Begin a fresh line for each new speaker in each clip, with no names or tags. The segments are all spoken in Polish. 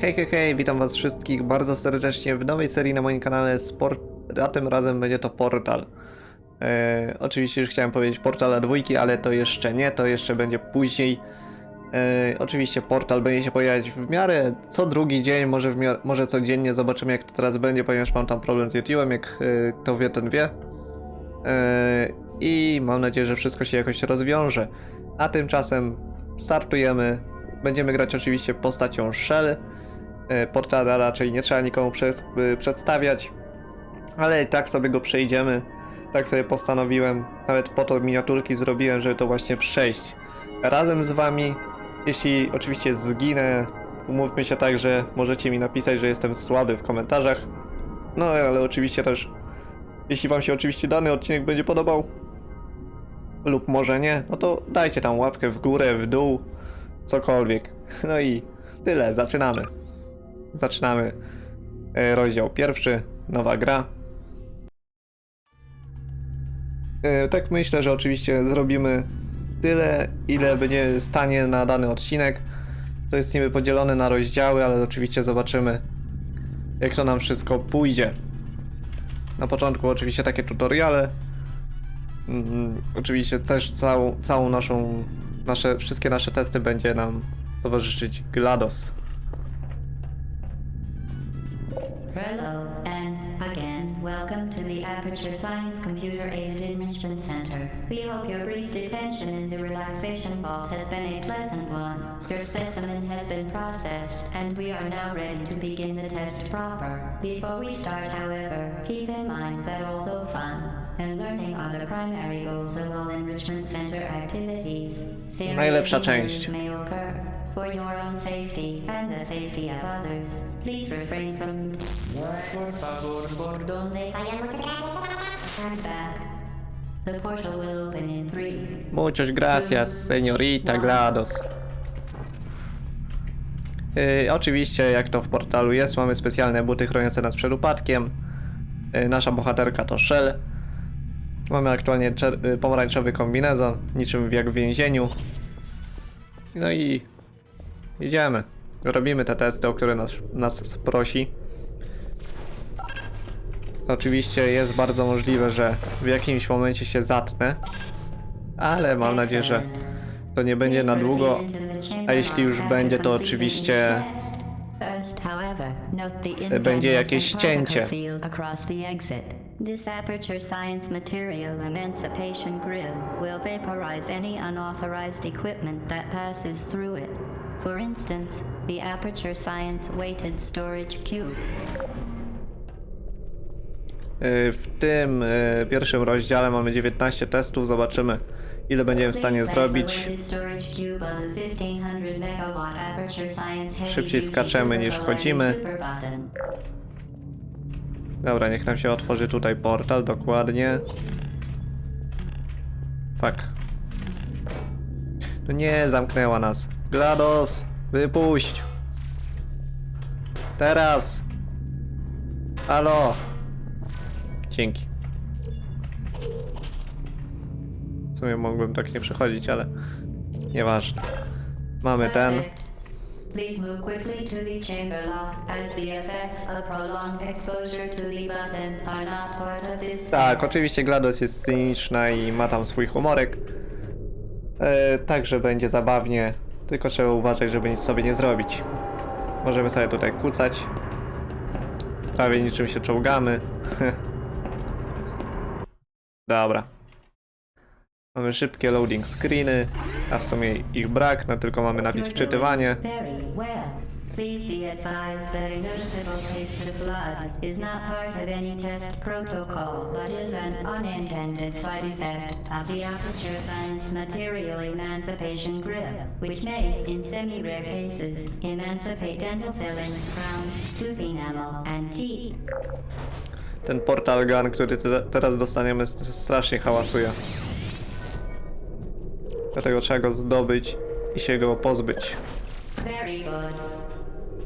Hej, hej, hej, witam was wszystkich bardzo serdecznie w nowej serii na moim kanale Sport, a tym razem będzie to Portal. E, oczywiście już chciałem powiedzieć Portala dwójki, ale to jeszcze nie, to jeszcze będzie później. E, oczywiście Portal będzie się pojawiać w miarę co drugi dzień, może, w miarę, może codziennie, zobaczymy jak to teraz będzie, ponieważ mam tam problem z YouTube'em, jak e, kto wie, ten wie. E, I mam nadzieję, że wszystko się jakoś rozwiąże. A tymczasem startujemy. Będziemy grać oczywiście postacią Shell. E, Portala raczej nie trzeba nikomu przed, y, przedstawiać, ale i tak sobie go przejdziemy. Tak sobie postanowiłem. Nawet po to miniaturki zrobiłem, żeby to właśnie przejść razem z wami. Jeśli oczywiście zginę, umówmy się tak, że możecie mi napisać, że jestem słaby w komentarzach. No ale oczywiście też, jeśli wam się oczywiście dany odcinek będzie podobał, lub może nie, no to dajcie tam łapkę w górę, w dół, cokolwiek. No i tyle, zaczynamy. Zaczynamy e, rozdział pierwszy, nowa gra. E, Tak myślę, że oczywiście zrobimy tyle, ile będzie stanie na dany odcinek. To jest niby podzielone na rozdziały, ale oczywiście zobaczymy, jak to nam wszystko pójdzie. Na początku oczywiście takie tutoriale. Mm, Oczywiście też całą, całą naszą, nasze, wszystkie nasze testy będzie nam towarzyszyć GLaDOS.
Hello, and again, welcome to the Aperture Science Computer Aided Enrichment Center. We hope your brief detention in the relaxation vault has been a pleasant one. Your specimen has been processed, and we are now ready to begin the test proper. Before we start, however, keep in mind that although fun and learning are the primary goals of all Enrichment Center activities, serious
Najlepsza część.
may occur. For your own safety and the safety of others, please refrain from por favor, por donde Stand back. The portal will open in three.
Muchas gracias, señorita GLaDOS. Yy, oczywiście, jak to w portalu jest, mamy specjalne buty chroniące nas przed upadkiem. Yy, nasza bohaterka to Shell. Mamy aktualnie yy, pomarańczowy kombinezon, niczym jak w więzieniu. No i idziemy. Robimy te testy, o które nas, nas prosi. Oczywiście jest bardzo możliwe, że w jakimś momencie się zatnę, ale mam nadzieję, że to nie będzie na długo. A jeśli już będzie, to oczywiście Będzie jakieś cięcie.
This aperture science material emancipation grill will vaporize any unauthorized equipment that passes through it. For instance, the aperture science weighted storage cube.
y, w tym y, pierwszym rozdziale mamy 19 testów. Zobaczymy, ile będziemy w stanie zrobić.
weighted storage cube on the 1500 megawatt aperture science heavy
Szybciej skaczemy niż chodzimy. Dobra, niech nam się otworzy tutaj portal, dokładnie. Fuck. No nie, zamknęła nas. GLaDOS, wypuść! Teraz! Halo! Dzięki. W sumie mogłem tak nie przechodzić, ale nieważne. Mamy ten.
Please move quickly to the chamber lock, as the effects of prolonged exposure to the button are not part of this
Tak, oczywiście GLaDOS jest cyniczna i ma tam swój humorek. E, także będzie zabawnie, tylko trzeba uważać, żeby nic sobie nie zrobić. Możemy sobie tutaj kucać. Prawie niczym się czołgamy. Dobra. Mamy szybkie loading screeny, a w sumie ich brak, no tylko mamy napis wczytywanie.
Please be advised that a noticeable taste of blood is not part of any test protocol, but is an unintended side effect of the aperture science material emancipation grill, which may, in semi-rare cases, emancipate dental fillings, crowns, tooth enamel, and teeth.
Ten portal gun, który te teraz dostaniemy, st- strasznie hałasuje. Dlatego trzeba go zdobyć i się go pozbyć.
Very good.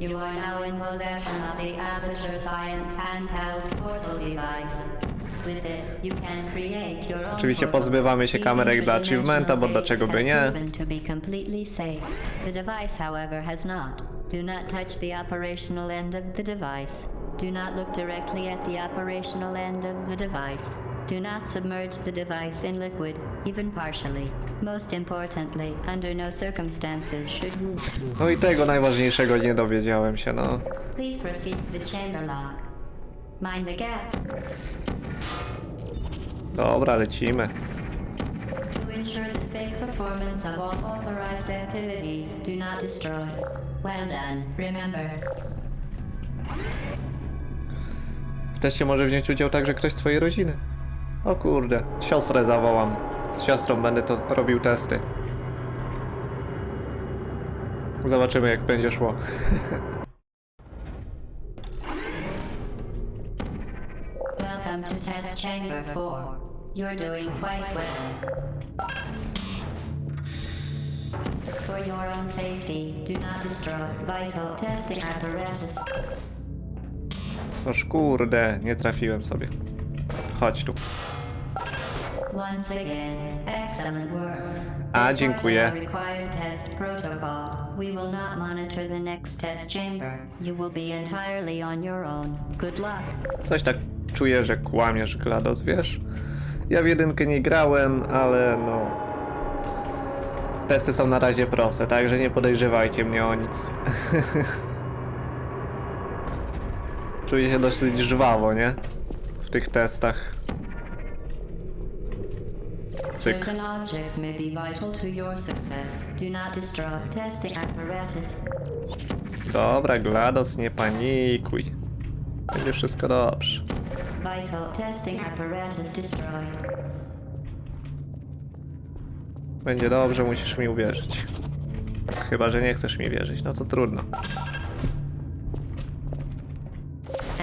You are now in possession of the Aperture Science handheld portal device. With it, you can create your own
Oczywiście pozbywamy się kamerek dla achievementa, bo dlaczego by nie?
have proven to be completely safe. The device, however, has not. Do not touch the operational end of the device. Do not look directly at the operational end of the device. Do not submerge the device in liquid, even partially. Most importantly, under no circumstances should
No i tego najważniejszego nie dowiedziałem się, no.
please proceed to the chamber lock. Mind the gap.
Dobra, lecimy.
To ensure the safe performance of all authorized activities, do not destroy. Well done. Remember,
W teście może wziąć udział także ktoś z twojej rodziny. O kurde, siostrę zawołam. Z siostrą będę to robił testy. Zobaczymy jak będzie szło.
welcome to test chamber 4. You're doing quite well. For your own safety, do not destroy vital testing apparatus.
Noż kurde, nie trafiłem sobie. Chodź tu. A, dziękuję.
our required test protocol, we will not monitor the next test chamber. You will be entirely on your own. Good luck.
Coś tak czuję, że kłamiesz, GLaDOS, wiesz? Ja w jedynkę nie grałem, ale no... Testy są na razie proste, także nie podejrzewajcie mnie o nic. Czuję się dosyć żwawo, nie? W tych testach.
Apparatus.
Dobra, GLaDOS, nie panikuj. Będzie wszystko dobrze. Będzie dobrze, musisz mi uwierzyć. Chyba, że nie chcesz mi wierzyć, no to trudno.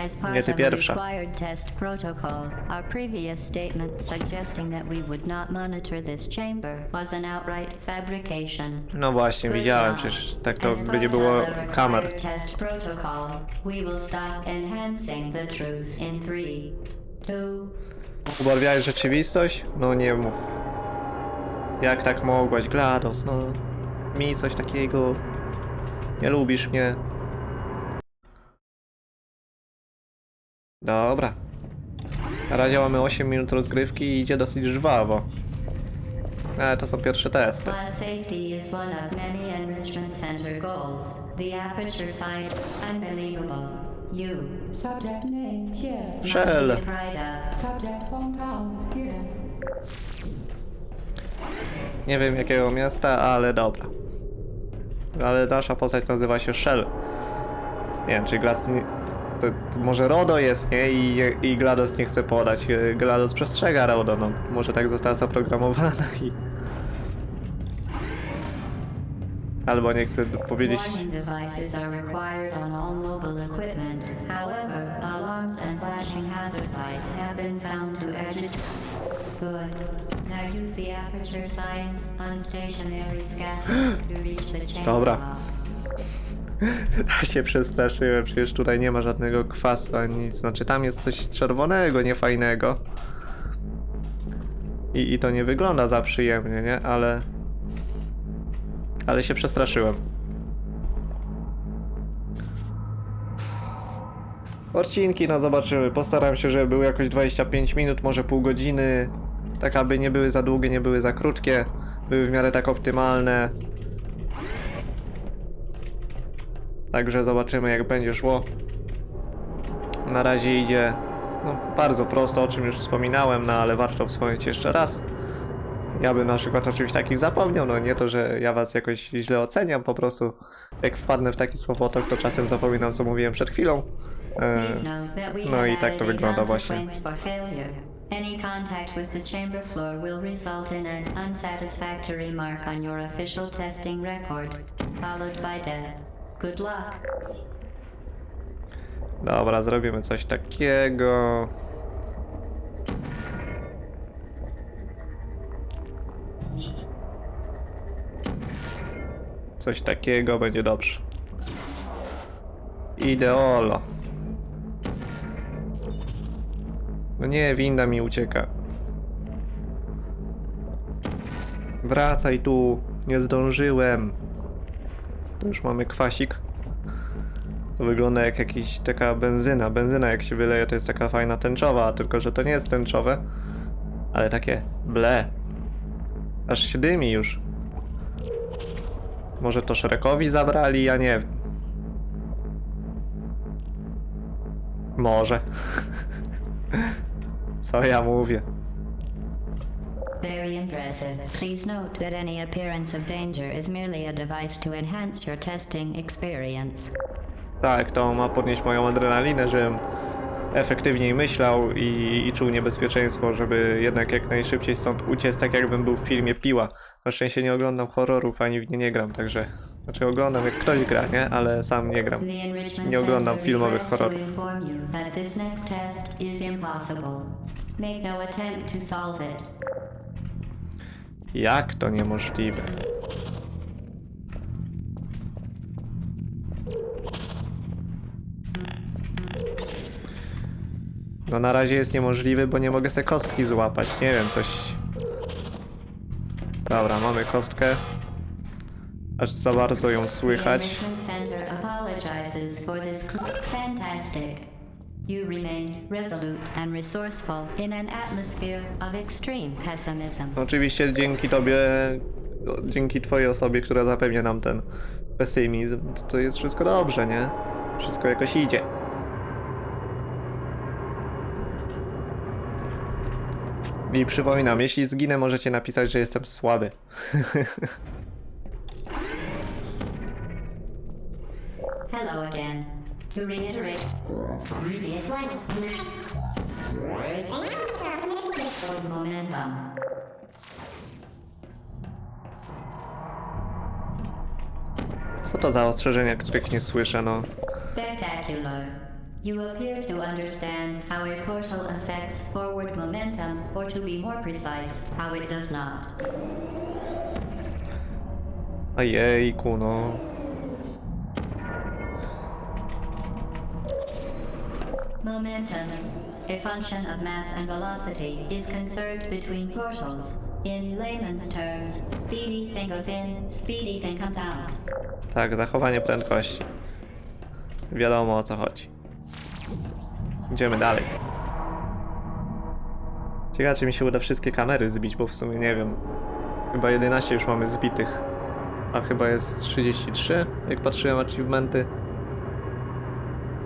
As part
Nie ty pierwsza.
required test protocol, our previous statement suggesting that we would not monitor this chamber was an outright fabrication.
No właśnie, widziałem, przecież tak to by nie było kamer.
test protocol, we will stop enhancing the truth in
Ubarwiałeś rzeczywistość? No nie mów. Jak tak mogłaś, GLaDOS, no. Mi coś takiego. Nie lubisz mnie. Dobra. Na razie mamy 8 minut rozgrywki i idzie dosyć żwawo. Ale to są pierwsze testy.
While safety is one of many Enrichment Center goals, the aperture science unbelievable. You
Subject name here.
must
Shell.
be pride of.
Subject hometown here.
Nie wiem jakiego miasta, ale dobra. Ale nasza postać nazywa się Shell. Nie wiem, czy. Nie... To, to może RODO jest, nie? I, I GLaDOS nie chce podać. E, GLaDOS przestrzega RODO, no. Może tak została zaprogramowana i... Albo nie chce powiedzieć... Dobra. Ja się przestraszyłem, przecież tutaj nie ma żadnego kwasu ani nic. Znaczy tam jest coś czerwonego, niefajnego. I, I to nie wygląda za przyjemnie, nie? Ale... Ale się przestraszyłem. Odcinki, no zobaczymy. Postaram się, żeby był jakoś 25 minut, może pół godziny. Tak aby nie były za długie, nie były za krótkie. Były w miarę tak optymalne. Także zobaczymy jak będzie szło. Na razie idzie no, bardzo prosto, o czym już wspominałem, no ale warto wspomnieć jeszcze raz. Ja bym na przykład o czymś takim zapomniał, no nie to, że ja was jakoś źle oceniam, po prostu jak wpadnę w taki słowotok, to czasem zapominam co mówiłem przed chwilą. E, No i tak to wygląda właśnie.
Any contact with the chamber floor will result in an unsatisfactory mark on your official testing record, followed by death. Good luck.
Dobra, zrobimy coś takiego. Coś takiego będzie dobrze. Ideolo. No nie, winda mi ucieka. Wracaj tu, nie zdążyłem. Tu już mamy kwasik. To wygląda jak jakiś taka benzyna. Benzyna jak się wyleje to jest taka fajna tęczowa, tylko że to nie jest tęczowe, ale takie ble. Aż się dymi już. Może to Shrekowi zabrali, ja nie wiem. Może. Co ja mówię?
Very impressive. Please note that any appearance of danger is merely a device to enhance your testing experience.
Tak, to ma podnieść moją adrenalinę, żebym efektywniej myślał i, i czuł niebezpieczeństwo, żeby jednak jak najszybciej stąd uciec, tak jakbym był w filmie Piła. Na szczęście nie oglądam horrorów, ani w nie nie gram, także... Znaczy oglądam jak ktoś gra, nie? Ale sam nie gram. Nie oglądam filmowych horrorów.
Make no attempt to solve it.
Jak to niemożliwe? No na razie jest niemożliwy, bo nie mogę se kostki złapać. Nie wiem, coś... Dobra, mamy kostkę. Aż za bardzo ją słychać.
You remain resolute and resourceful in an atmosphere of extreme pessimism.
Oczywiście dzięki tobie, dzięki twojej osobie, która zapewnia nam ten pesymizm, to, to jest wszystko dobrze, nie? Wszystko jakoś idzie. I przypominam, jeśli zginę, możecie napisać, że jestem słaby.
Hello again. To reiterate, previous one. Momentum.
Co to za ostrzeżenia, których nie słyszę, no?
Spectacular. You appear to understand how a portal affects forward momentum, or to be more precise, how it does not.
Ojejku, no.
Momentum, a function of mass and velocity, is conserved between portals. In layman's terms, speedy thing goes in, speedy thing comes out.
Tak, zachowanie prędkości. Wiadomo o co chodzi. Idziemy dalej. Ciekawe, czy mi się uda wszystkie kamery zbić, bo w sumie nie wiem. Chyba 11 już mamy zbitych. A chyba jest 33, jak patrzyłem achievementy.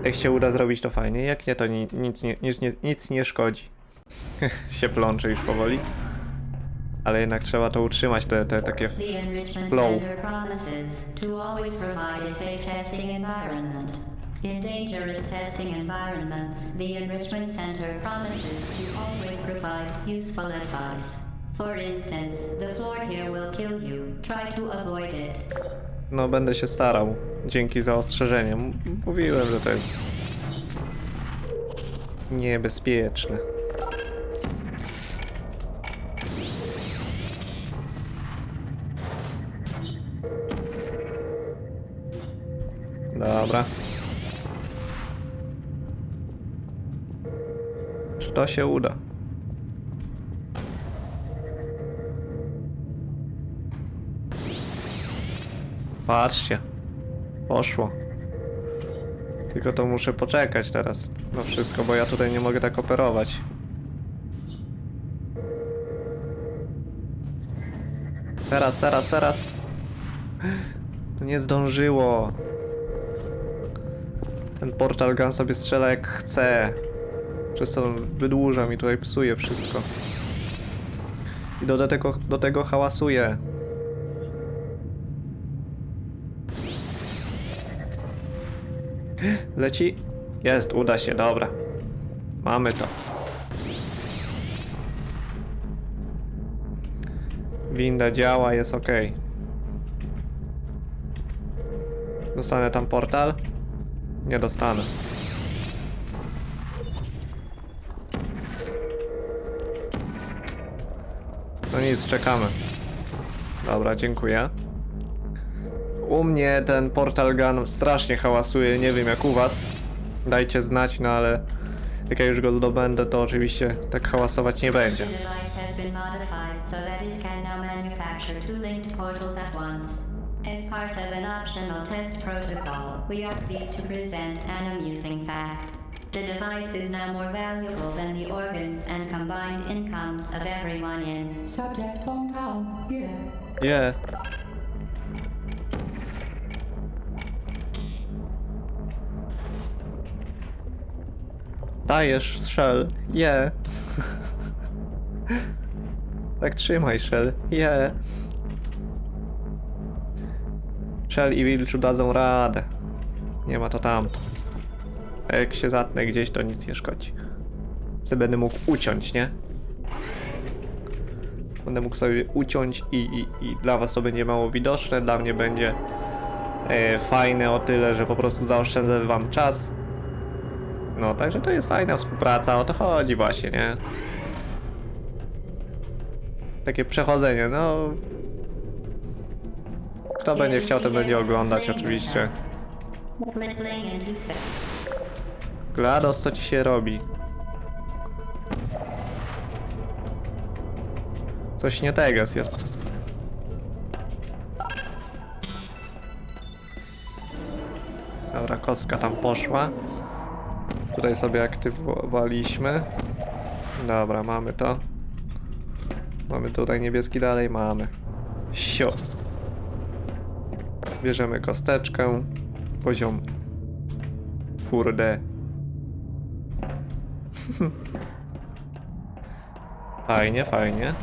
Jak się uda zrobić to fajnie, jak nie to ni nic, nie, nic, nie, nic nie szkodzi. się plącze już powoli. Ale jednak trzeba to utrzymać, te, te takie Flow.
In dangerous testing environments, the Enrichment Center promises to always provide useful advice. For instance, the floor here will kill you. Try to avoid it.
No, będę się starał. Dzięki za ostrzeżenie. Mówiłem, że to jest niebezpieczne. Dobra. Czy to się uda? Patrzcie. Poszło. Tylko to muszę poczekać teraz na wszystko, bo ja tutaj nie mogę tak operować. Teraz, teraz, teraz. Nie zdążyło. Ten portal gun sobie strzela jak chce. Przez to wydłuża mi tutaj, psuje wszystko. I do tego, do tego hałasuje. Leci? Jest, uda się, dobra. Mamy to. Winda działa, jest ok. Dostanę tam portal? Nie dostanę. No nic, czekamy. Dobra, dziękuję. U mnie ten portal gun strasznie hałasuje, nie wiem jak u was. Dajcie znać, no ale jak ja już go zdobędę, to oczywiście tak hałasować nie będzie.
As part of an optional test protocol, we are pleased to present an amusing fact. The device is now more valuable than the organs and combined incomes of everyone in.
Subject hometown. Here.
Je. Dajesz, strzel. Je. tak trzymaj, strzel. Je. Strzel i Wilczu dadzą radę. Nie ma to tamto. A jak się zatnę gdzieś, to nic nie szkodzi. Co będę mógł uciąć, nie? Będę mógł sobie uciąć i, i, i dla was to będzie mało widoczne, dla mnie będzie e, fajne o tyle, że po prostu zaoszczędzę wam czas. No, także to jest fajna współpraca, o to chodzi właśnie, nie? Takie przechodzenie, no... Kto będzie chciał, ten będzie oglądać oczywiście. GLaDOS, co ci się robi? Coś nie teges jest. Dobra, kostka tam poszła. Tutaj sobie aktywowaliśmy. Dobra, mamy to. Mamy tutaj niebieski dalej, mamy. Sio. Bierzemy kosteczkę. Poziom. Kurde. Fajnie, fajnie.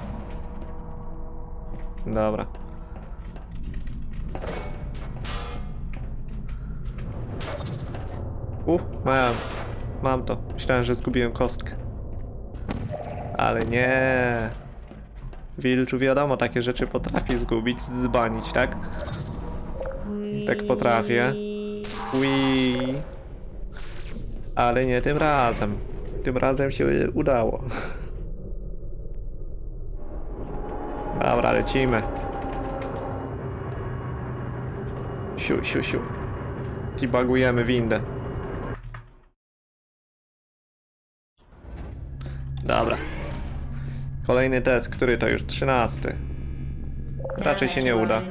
Dobra. U, mam. Mam to. Myślałem, że zgubiłem kostkę. Ale nie. Wilczu wiadomo, takie rzeczy potrafi zgubić, zbanić, tak? Tak potrafię. Ui. Ale nie tym razem. Tym razem się udało. Dobra, lecimy. Siu, siu, siu. Debugujemy windę. Dobra. Kolejny test, który to już? Trzynasty. Raczej się nie uda.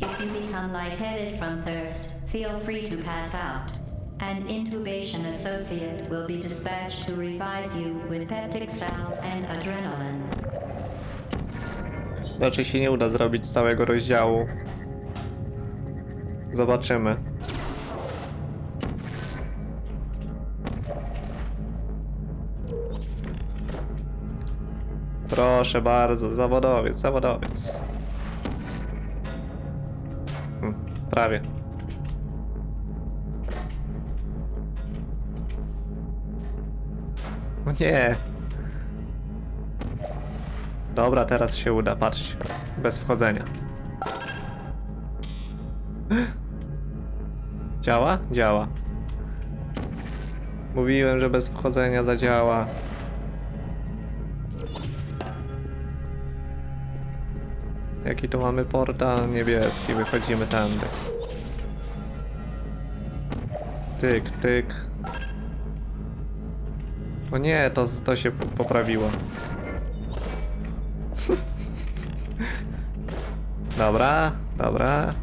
If you become lightheaded from thirst, feel free to pass out. An intubation associate will be dispatched to revive you with peptic cells and adrenaline.
Raczej się nie uda zrobić całego rozdziału. Zobaczymy. Proszę bardzo, zawodowiec, zawodowiec. Hm, prawie. O nie. Dobra, teraz się uda, patrzcie. Bez wchodzenia. Działa? Działa. Mówiłem, że bez wchodzenia zadziała. Jaki tu mamy portal? Niebieski, wychodzimy tędy. Tyk, tyk. O nie, to, to się po- poprawiło. Dobra, dobra.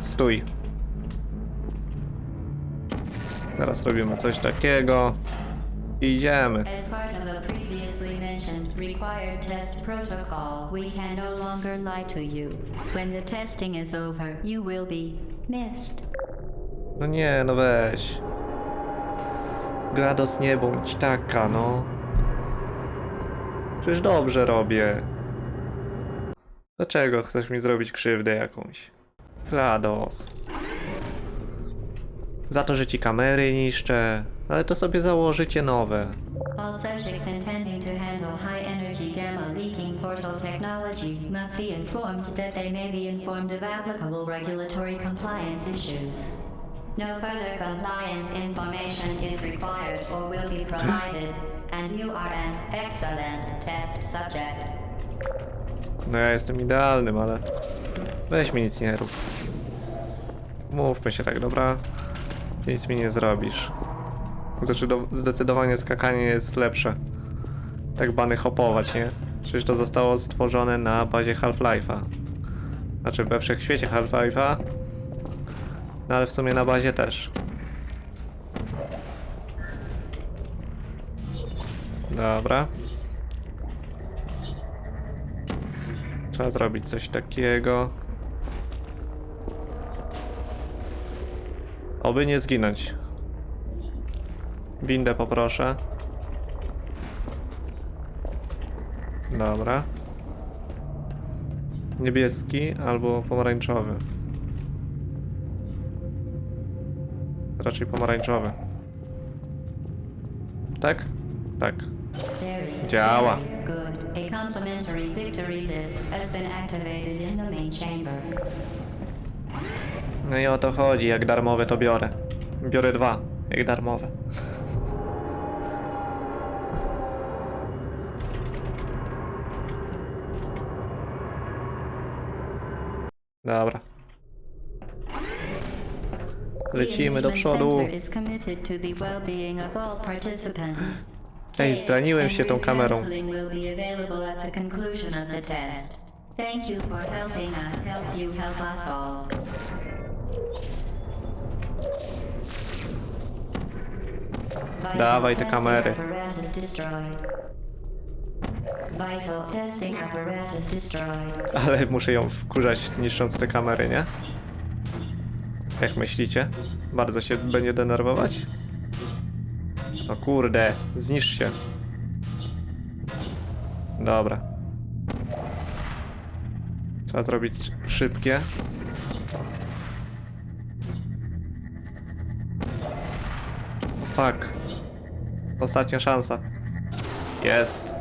Stój. Teraz robimy coś takiego. Idziemy.
Test protocol, we can no longer lie to you. When the testing is over, you will be missed.
No nie, no weź. GLaDOS nie bądź taka, no. Przecież dobrze robię. Dlaczego chcesz mi zrobić krzywdę jakąś? GLaDOS. Za to, że ci kamery niszczę. Ale to sobie założycie nowe.
All subjects intending to handle high energy gamma leaking portal technology must be informed that they may be informed of applicable regulatory compliance issues. No further compliance information is required or will be provided, and you are an excellent test subject.
No ja jestem idealnym, ale... Weź mi nic nie rób. Mówmy się tak, dobra? Nic mi nie zrobisz. Zdecydo- Zdecydowanie skakanie jest lepsze. tak bany hopować, nie? Przecież to zostało stworzone na bazie Half-Life'a. Znaczy we wszechświecie Half-Life'a. No ale w sumie na bazie też. Dobra. Trzeba zrobić coś takiego. Oby nie zginąć. Windę poproszę. Dobra. Niebieski albo pomarańczowy. Raczej pomarańczowy. Tak? Tak. Działa. No i o to chodzi, jak darmowe to biorę. Biorę dwa, jak darmowe. Dobra. Lecimy do przodu. Ej, zraniłem się tą kamerą.
Thank you for helping us help you help us all. Vital
Dawaj te kamery.
apparatus destroyed. Vital testing apparatus destroyed.
Ale muszę ją wkurzać niszcząc te kamery, nie? Jak myślicie? Bardzo się będzie denerwować? No kurde, zniszcz się. Dobra. Trzeba zrobić szybkie. Fuck. Ostatnia szansa. Jest.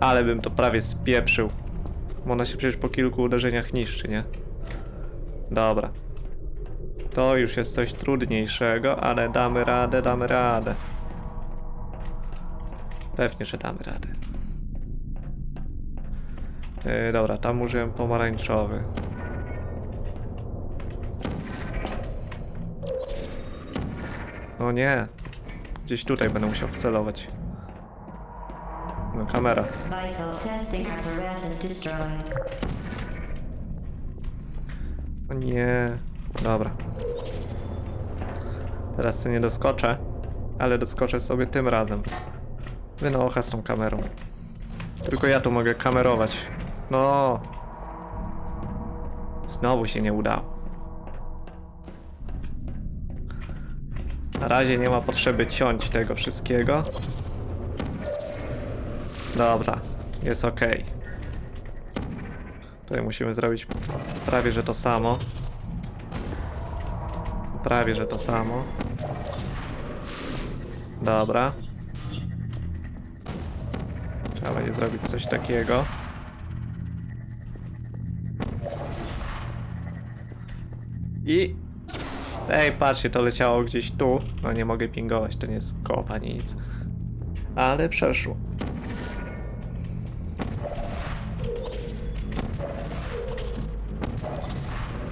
Ale bym to prawie spieprzył. Bo Ona się przecież po kilku uderzeniach niszczy, nie? Dobra. To już jest coś trudniejszego, ale damy radę, damy radę. Pewnie, że damy radę. Yy, dobra, tam użyłem pomarańczowy. O nie. Gdzieś tutaj będę musiał wcelować. No, kamera. O nie. Dobra. Teraz sobie nie doskoczę, ale doskoczę sobie tym razem. Wynocha z tą kamerą. Tylko ja tu mogę kamerować. No. Znowu się nie udało. Na razie nie ma potrzeby ciąć tego wszystkiego. Dobra, jest ok. Tutaj musimy zrobić prawie że to samo. Prawie że to samo. Dobra. Trzeba będzie zrobić coś takiego. I... Ej, patrzcie, to leciało gdzieś tu. No nie mogę pingować, to nie jest koop nic. Ale przeszło.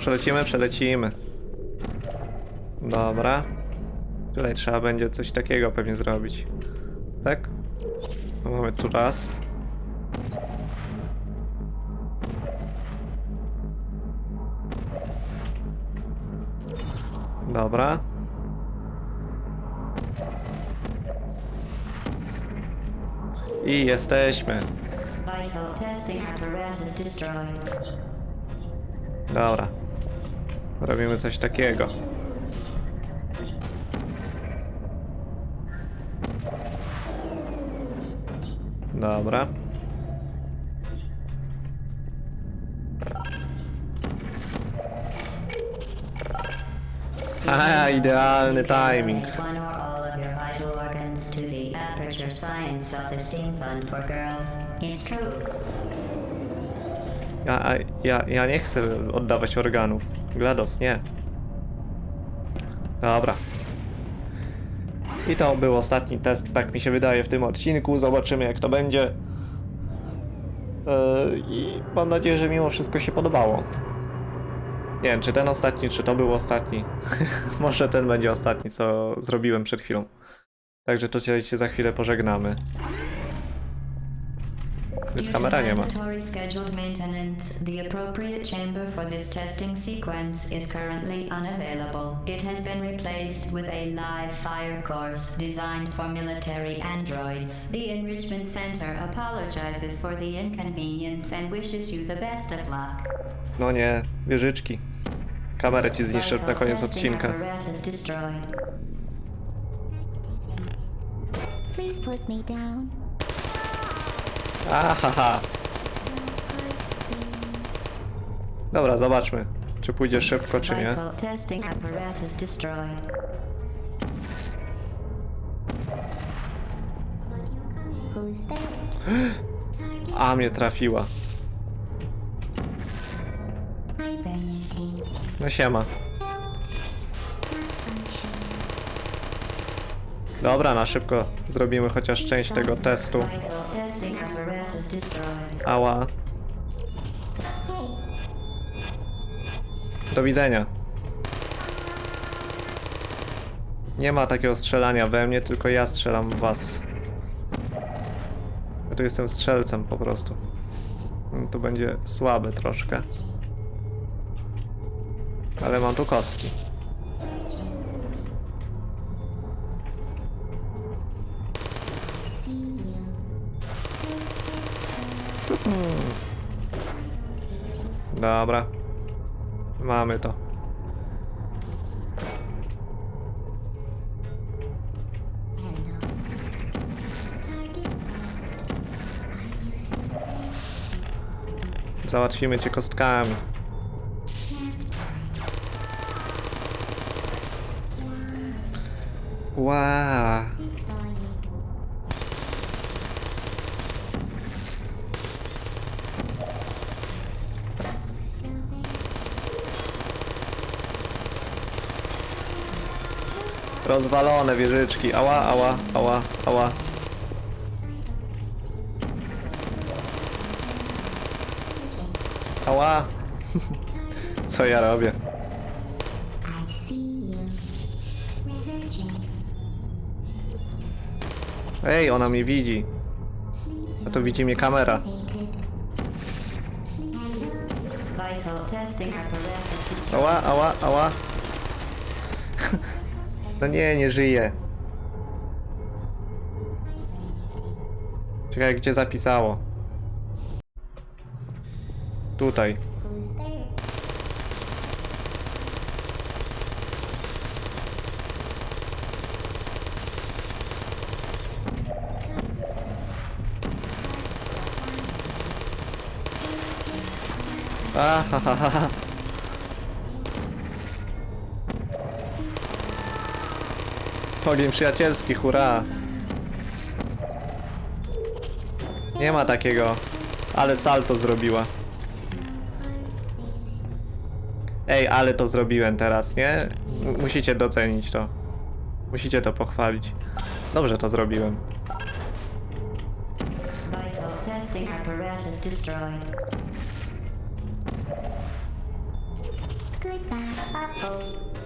Przelecimy, przelecimy. Dobra. Tutaj trzeba będzie coś takiego pewnie zrobić. Tak? Mamy tu raz. Dobra. I jesteśmy. Dobra. Robimy coś takiego. Dobra. A, idealny timing. Ja, ja, ja nie chcę oddawać organów. GLaDOS, nie. Dobra. I to był ostatni test, tak mi się wydaje, w tym odcinku. Zobaczymy, jak to będzie. Yy, I mam nadzieję, że mimo wszystko się podobało. Nie wiem, czy ten ostatni, czy to był ostatni. Może ten będzie ostatni, co zrobiłem przed chwilą. Także to się za chwilę pożegnamy.
To
kamera nie ma.
mandatory scheduled maintenance, the appropriate chamber for this testing sequence is currently unavailable. It has been replaced with a live fire course designed for military androids. The Enrichment Center apologizes for the inconvenience and wishes you the best of luck.
No nie, wieżyczki. Kamerę ci zniszczę na koniec odcinka.
Please put me down.
Ahaha. Dobra, zobaczmy, czy pójdzie szybko, czy nie. A mnie trafiła. No siema. Dobra, na szybko zrobimy chociaż część tego testu. Ała. Do widzenia. Nie ma takiego strzelania we mnie, tylko ja strzelam w was. Ja tu jestem strzelcem po prostu. Mm, To będzie słabe troszkę. Ale mam tu kostki. Dobra. Mamy to. Załatwimy cię kostkami. Wow. Rozwalone wieżyczki. Ała, ała, ała, ała. Ała. Co ja robię? Ej, ona mnie widzi. A to widzi mnie kamera. Ała, ała, ała. No nie, nie żyje. Czekaj, gdzie zapisało? Tutaj.
Who's there?
Ahahaha. Ogień przyjacielski, hurra. Nie ma takiego. Ale salto zrobiła. Ej, ale to zrobiłem teraz, nie? Musicie docenić to. Musicie to pochwalić. Dobrze to zrobiłem.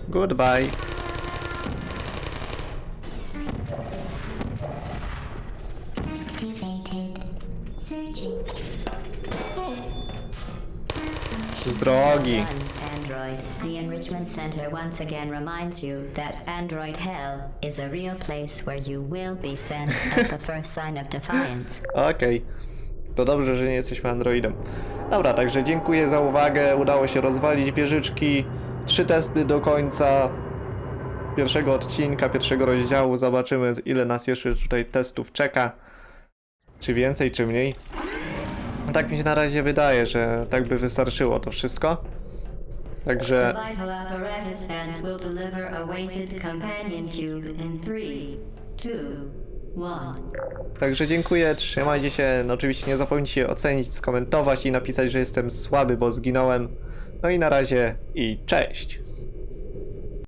Goodbye.
Z drogi.
Android. The Enrichment Center once again reminds you that Android Hell is a real place where you will be sent at the first sign of defiance.
Okej. To dobrze, że nie jesteśmy androidem. Dobra, także dziękuję za uwagę. Udało się rozwalić wieżyczki. Trzy testy do końca pierwszego odcinka, pierwszego rozdziału. Zobaczymy, ile nas jeszcze tutaj testów czeka. Czy więcej, czy mniej. No Tak mi się na razie wydaje, że tak by wystarczyło to wszystko. Także
The vital apparatus vent will deliver a weighted companion cube in three, two, one.
Także dziękuję, trzymajcie się. No oczywiście nie zapomnijcie ocenić, skomentować i napisać, że jestem słaby, bo zginąłem. No i na razie i cześć.